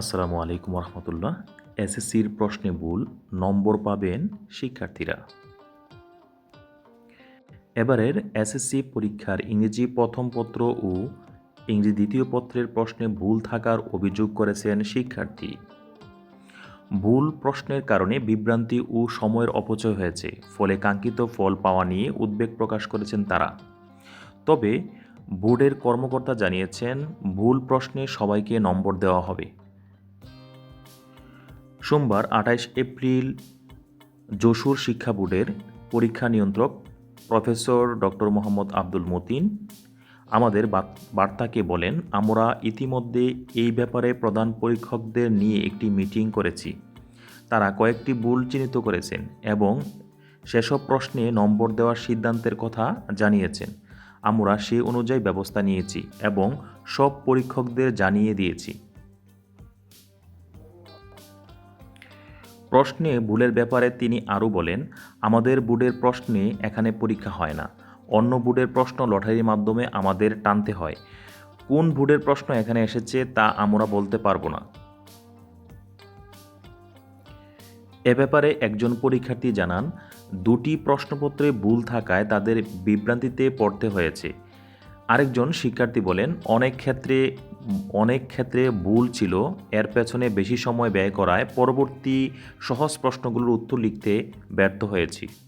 আসসালামু আলাইকুম রহমতুল্লাহ এসএসসির প্রশ্নে ভুল, নম্বর পাবেন শিক্ষার্থীরা। এবারের এসএসসি পরীক্ষার ইংরেজি প্রথম পত্র ও ইংরেজি দ্বিতীয় পত্রের প্রশ্নে ভুল থাকার অভিযোগ করেছেন শিক্ষার্থী। ভুল প্রশ্নের কারণে বিভ্রান্তি ও সময়ের অপচয় হয়েছে, ফলে কাঙ্ক্ষিত ফল পাওয়া নিয়ে উদ্বেগ প্রকাশ করেছেন তারা। তবে বোর্ডের কর্মকর্তা জানিয়েছেন, ভুল প্রশ্নে সবাইকে নম্বর দেওয়া হবে। সোমবার আঠাইশ এপ্রিল যশোর শিক্ষা বোর্ডের পরীক্ষা নিয়ন্ত্রক প্রফেসর ডক্টর মোহাম্মদ আব্দুল মতিন আমাদের বার্তাকে বলেন, আমরা ইতিমধ্যে এই ব্যাপারে প্রধান পরীক্ষকদের নিয়ে একটি মিটিং করেছি। তারা কয়েকটি ভুল চিহ্নিত করেছেন এবং সেসব প্রশ্নে নম্বর দেওয়ার সিদ্ধান্তের কথা জানিয়েছেন। আমরা সে অনুযায়ী ব্যবস্থা নিয়েছি এবং সব পরীক্ষকদের জানিয়ে দিয়েছি। প্রশ্নে ভুলের ব্যাপারে তিনি আরও বলেন, আমাদের বোর্ডের প্রশ্নে এখানে পরীক্ষা হয় না। অন্য বোর্ডের প্রশ্ন লটারির মাধ্যমে আমাদের টানতে হয়। কোন বোর্ডের প্রশ্ন এখানে এসেছে তা আমরা বলতে পারব না। এ ব্যাপারে একজন পরীক্ষার্থী জানান, দুটি প্রশ্নপত্রে ভুল থাকায় তাদের বিভ্রান্তিতে পড়তে হয়েছে। আরেকজন শিক্ষার্থী বলেন, অনেক ক্ষেত্রে অনেক ক্ষেত্রে ভুল ছিল। এর পেছনে বেশি সময় ব্যয় করায় পরবর্তী সহজ প্রশ্নগুলোর উত্তর লিখতে ব্যর্থ হয়েছি।